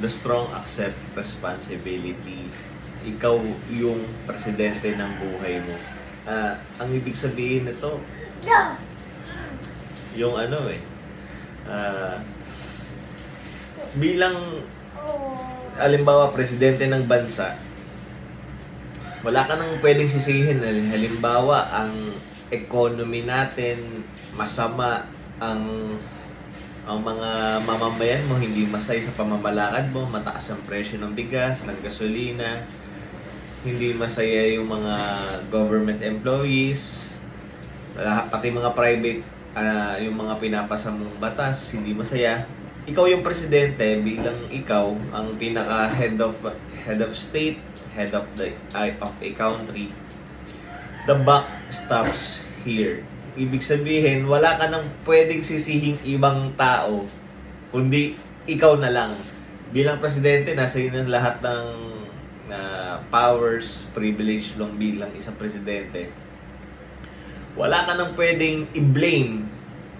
the strong accept responsibility. Ikaw yung presidente ng buhay mo. Ah, ang ibig sabihin nito, yung ano eh, ah, bilang halimbawa presidente ng bansa, wala ka nang pwedeng sisihin. Halimbawa, ang economy natin masama, ang ang mga mamamayan mo hindi masay sa pamamalakad mo, mataas ang presyo ng bigas, ng gasolina, hindi masaya yung mga government employees, pati mga private, ah, yung mga pinapasa mong batas, hindi masaya. Ikaw yung presidente bilang ikaw ang pinaka head of head of state, head of the of a country. The buck stops here. Ibig sabihin, wala ka nang pwedeng sisihing ibang tao, kundi ikaw na lang. Bilang presidente, nasa iyo na lahat ng ah, powers, privilege lang bilang isang presidente. Wala ka nang pwedeng i-blame.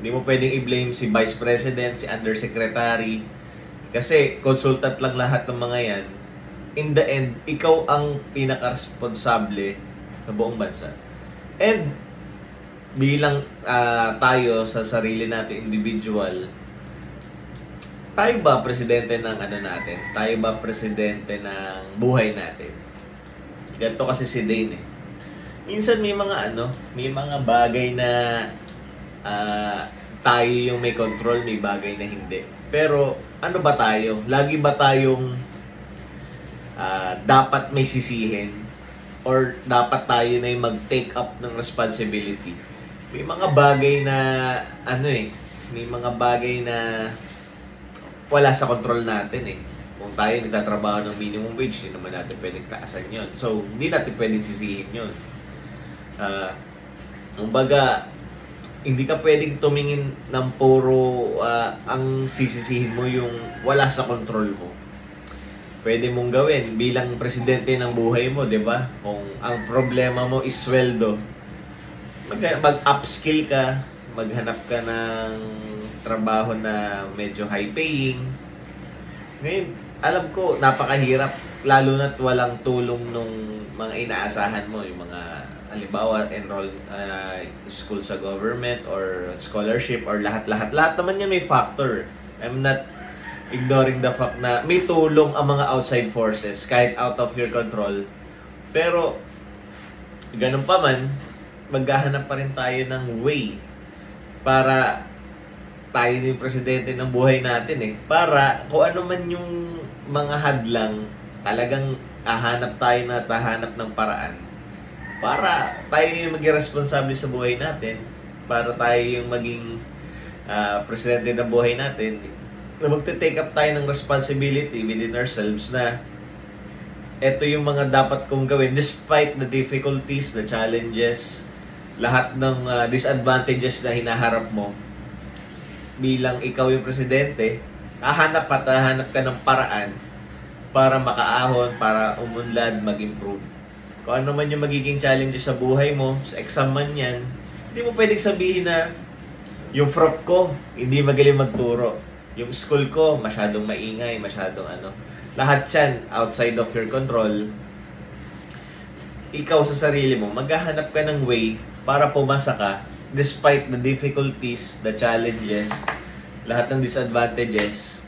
Hindi mo pwedeng i-blame si Vice President, si Undersecretary. Kasi consultant lang lahat ng mga yan. In the end, ikaw ang pinaka-responsable sa buong bansa. And bilang ah, tayo sa sarili natin individual, tayo ba presidente ng ano natin? Tayo ba presidente ng buhay natin? Ganito kasi si Dane eh. Minsan may mga ano, may mga bagay na ah, tayo yung may control, may bagay na hindi. Pero ano ba tayo? Lagi ba tayong ah, dapat may sisihin? Or dapat tayo na yung mag-take up ng responsibility? May mga bagay na ano eh, may mga bagay na wala sa control natin eh. Kung tayo nagtatrabaho ng minimum wage, hindi naman natin pwedeng taasan yon. So, hindi natin pwedeng sisihin yon. Ah, kumbaga, hindi ka pwedeng tumingin ng puro ah, ang sisisihin mo yung wala sa control mo. Pwede mong gawin bilang presidente ng buhay mo, 'di ba? Kung ang problema mo is sweldo, mag, mag-upskill ka, maghanap ka ng trabaho na medyo high paying. Ngayon, alam ko, napakahirap, lalo na't walang tulong nung mga inaasahan mo, yung mga, halimbawa, enroll uh, school sa government or scholarship or lahat-lahat. Lahat naman yan may factor. I'm not ignoring the fact na may tulong ang mga outside forces kahit out of your control. Pero, ganun pa man, maghahanap pa rin tayo ng way para tayo yung presidente ng buhay natin eh. Para kung ano man yung mga hadlang, talagang ahanap tayo na tahanap ng paraan para tayo yung maging responsable sa buhay natin, para tayo yung maging ah, presidente ng buhay natin, na magte-take up tayo ng responsibility within ourselves na ito yung mga dapat kong gawin despite the difficulties, the challenges, lahat ng ah, disadvantages na hinaharap mo bilang ikaw yung presidente, hahanap at hahanap ka ng paraan para makaahon, para umunlad, mag-improve. Kung ano man yung magiging challenges sa buhay mo, sa exam man yan, hindi mo pwedeng sabihin na yung prop ko, hindi magaling magturo. Yung school ko, masyadong maingay, masyadong ano. Lahat yan, outside of your control. Ikaw sa sarili mo, maghahanap ka ng way para pumasa ka despite the difficulties, the challenges, lahat ng disadvantages.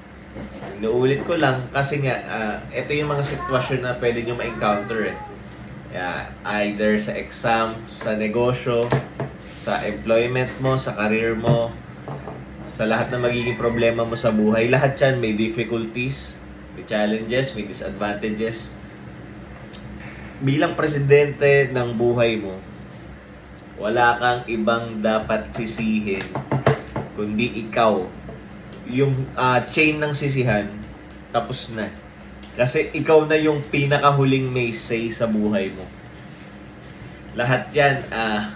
Inuulit ko lang kasi nga, ah, ito yung mga sitwasyon na pwede nyo ma-encounter eh. Yeah, either sa exam, sa negosyo, sa employment mo, sa career mo, sa lahat ng magiging problema mo sa buhay. Lahat yan may difficulties, may challenges, may disadvantages. Bilang presidente ng buhay mo, wala kang ibang dapat sisihin kundi ikaw. Yung ah, chain ng sisihan, tapos na. Kasi ikaw na yung pinakahuling may say sa buhay mo. Lahat yan, ah,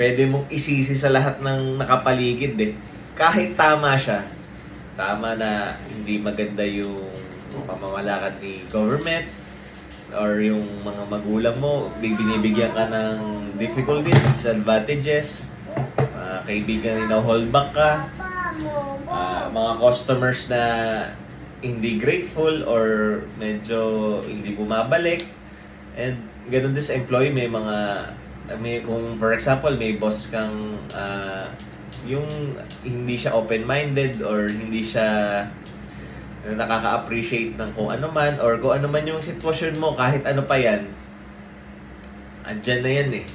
pwede mong isisi sa lahat ng nakapaligid eh. Kahit tama siya, tama na hindi maganda yung pamamalakad ni government or yung mga magulang mo, binibigyan ka ng difficulties, disadvantages, mga kaibigan na hold back ka, Ah, mga customers na hindi grateful or medyo hindi bumabalik. And ganun din sa employee, may mga, may, kung for example, may boss kang ah, yung hindi siya open-minded or hindi siya nakaka-appreciate ng kung ano man or kung ano man yung sitwasyon mo kahit ano pa yan andyan na yan eh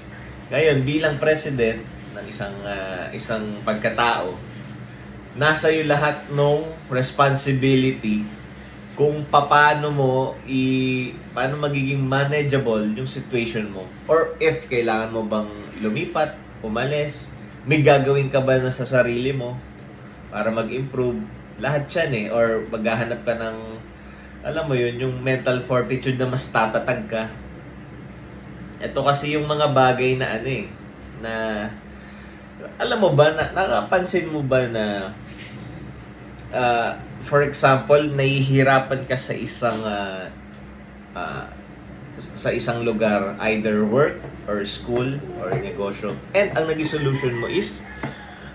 ngayon bilang president ng isang ah, isang pagkatao nasa iyo lahat ng responsibility kung paano mo i paano magiging manageable yung situation mo or if kailangan mo bang lumipat umalis may gagawin ka ba na sa sarili mo para mag-improve? Lahat yan eh or maghahanap ka ng alam mo yun yung mental fortitude na mas tatatag ka ito kasi yung mga bagay na ano eh na alam mo ba na nakapansin mo ba na ah, for example nahihirapan ka sa isang ah, ah, sa isang lugar either work or school or negosyo. And ang naging solution mo is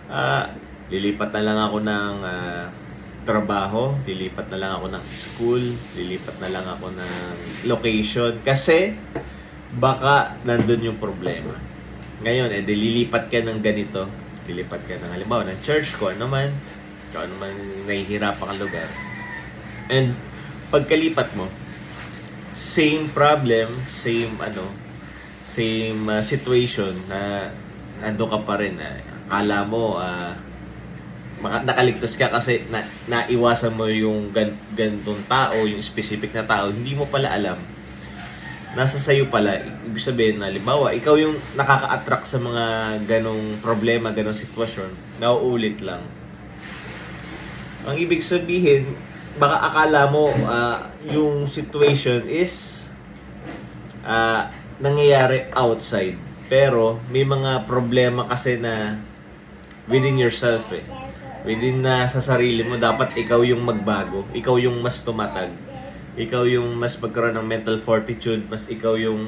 ah, lilipat na lang ako ng ah, trabaho, lilipat na lang ako ng school, lilipat na lang ako ng location. Kasi baka nandun yung problema. Ngayon, eh, dililipat ka ng ganito, lilipat ka ng halimbawa ng church ko, ano man, kung ano man nahihirapan kang lugar. And pagkalipat mo, same problem, same ano, same uh, situation na nando ka pa rin. Uh, akala mo, maka- nakaligtas ka kasi na, naiwasan mo yung gan, ganitong tao, yung specific na tao, hindi mo pala alam. Nasa sayo pala, ibig sabihin na, limbawa, ikaw yung nakaka-attract sa mga ganong problema, ganong sitwasyon, nauulit lang. Ang ibig sabihin, baka akala mo ah, yung situation is ah, nangyayari outside. Pero may mga problema kasi na within yourself eh. Within na sa sarili mo, dapat ikaw yung magbago. Ikaw yung mas tumatag. Ikaw yung mas magkaroon ng mental fortitude. Mas ikaw yung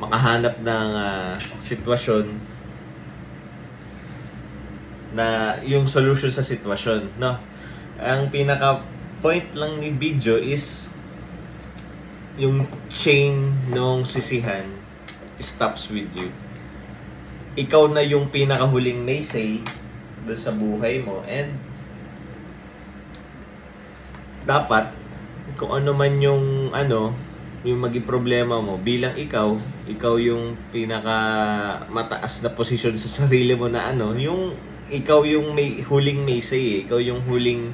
makahanap ng ah, sitwasyon na yung solution sa sitwasyon, no? Ang pinaka point lang ni video is yung chain nung sisihan stops with you. Ikaw na yung pinakahuling may say doon sa buhay mo and dapat kung ano man yung ano yung maging problema mo bilang ikaw ikaw yung pinaka mataas na posisyon sa sarili mo na ano yung ikaw yung may huling may say eh. ikaw yung huling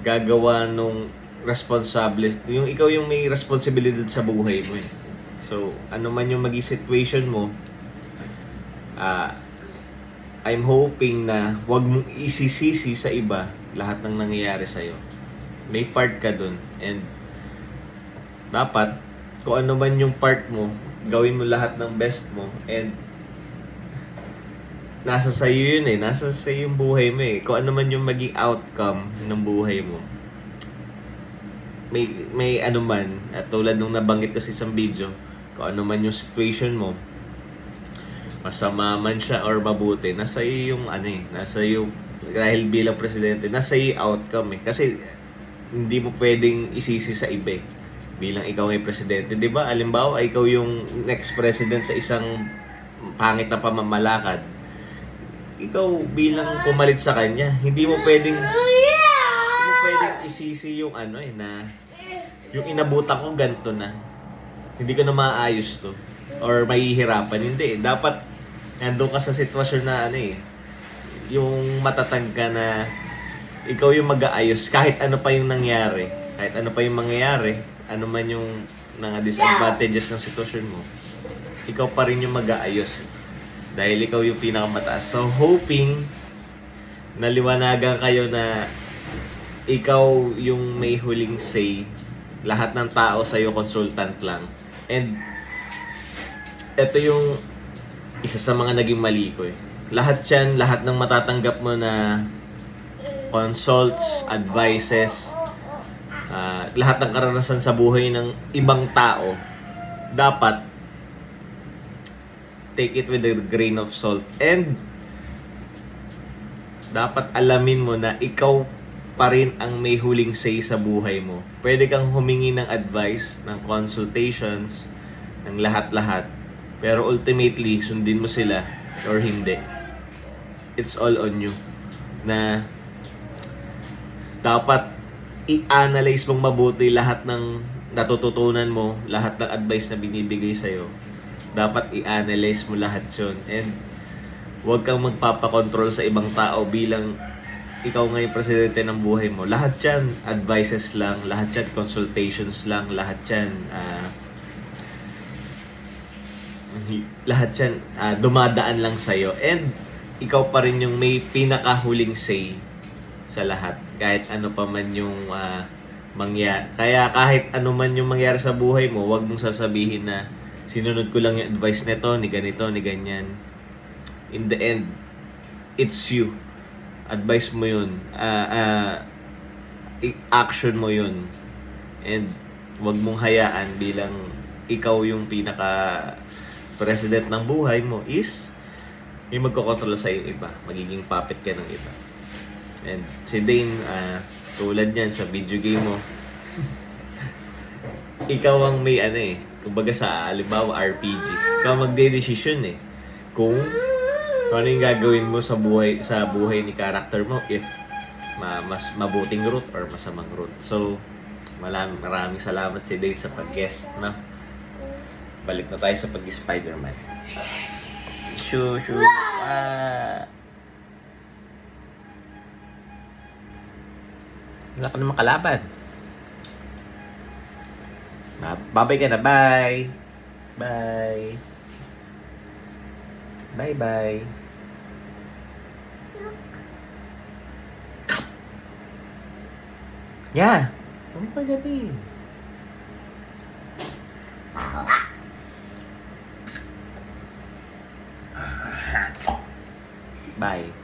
gagawa nung responsable yung ikaw yung may responsibilidad sa buhay mo eh. so ano man yung maging situation mo ah I'm hoping na wag mong isisisi sa iba lahat ng nangyayari sa iyo. May part ka dun and dapat kung ano man yung part mo, gawin mo lahat ng best mo and nasa sa iyo yun eh, nasa sa yung buhay mo eh. Kung ano man yung maging outcome ng buhay mo. May may ano man, at tulad nung nabanggit ko sa isang video, kung ano man yung situation mo, masama man siya or mabuti, nasa iyo yung ano eh, nasa iyo dahil bilang presidente, nasa iyo outcome eh. Kasi hindi mo pwedeng isisi sa iba eh. Bilang ikaw ay presidente, 'di ba? Halimbawa, ikaw yung next president sa isang pangit na pamamalakad. Ikaw bilang pumalit sa kanya, hindi mo pwedeng hindi mo pwedeng isisi yung ano eh na yung inabutan ko ganito na. Hindi ko na maayos to or mahihirapan. Hindi, dapat nandun ka sa sitwasyon na ano eh, yung matatag ka na ikaw yung mag-aayos kahit ano pa yung nangyari, kahit ano pa yung mangyayari, ano man yung mga disadvantages ng sitwasyon mo, ikaw pa rin yung mag-aayos. Dahil ikaw yung pinakamataas. So, hoping naliwanagan kayo na ikaw yung may huling say. Lahat ng tao sa'yo consultant lang. And ito yung isa sa mga naging mali ko eh. Lahat yan, lahat ng matatanggap mo na consults, advices, ah, lahat ng karanasan sa buhay ng ibang tao, dapat take it with a grain of salt and dapat alamin mo na ikaw pa rin ang may huling say sa buhay mo. Pwede kang humingi ng advice, ng consultations, ng lahat-lahat. Pero ultimately, sundin mo sila or hindi. It's all on you. Na dapat i-analyze mong mabuti lahat ng natututunan mo, lahat ng advice na binibigay sa'yo. Dapat i-analyze mo lahat yun. And huwag kang magpapakontrol sa ibang tao bilang ikaw ngayon presidente ng buhay mo. Lahat yan, advices lang, lahat yan, consultations lang, lahat yan, ah, lahat yan, ah, dumadaan lang sa'yo. And ikaw pa rin yung may pinakahuling say sa lahat. Kahit ano pa man yung ah, mangya. Kaya kahit ano man yung mangyari sa buhay mo, huwag mong sasabihin na sinunod ko lang yung advice nito, ni ganito, ni ganyan. In the end, it's you. Advice mo yun. Ah, i- action mo yun. And huwag mong hayaan bilang ikaw yung pinaka president ng buhay mo is may magkokontrol sa yung iba. Magiging puppet ka ng iba. And si Dane, ah, tulad yan sa video game mo, ikaw ang may ano eh, kumbaga sa halimbawa RPG, ikaw magde-decision eh. Kung ano yung gagawin mo sa buhay sa buhay ni character mo if ma, mas mabuting route or masamang route. So, maraming, maraming salamat si Dane sa pag-guest na. Balik na tayo sa pag-Spider-Man. Shoo, shoo. Ah. Wala ka naman kalaban. Ba- Babay ka na. Bye. Bye. Bye-bye. Yeah. Ano pa dati? Bye.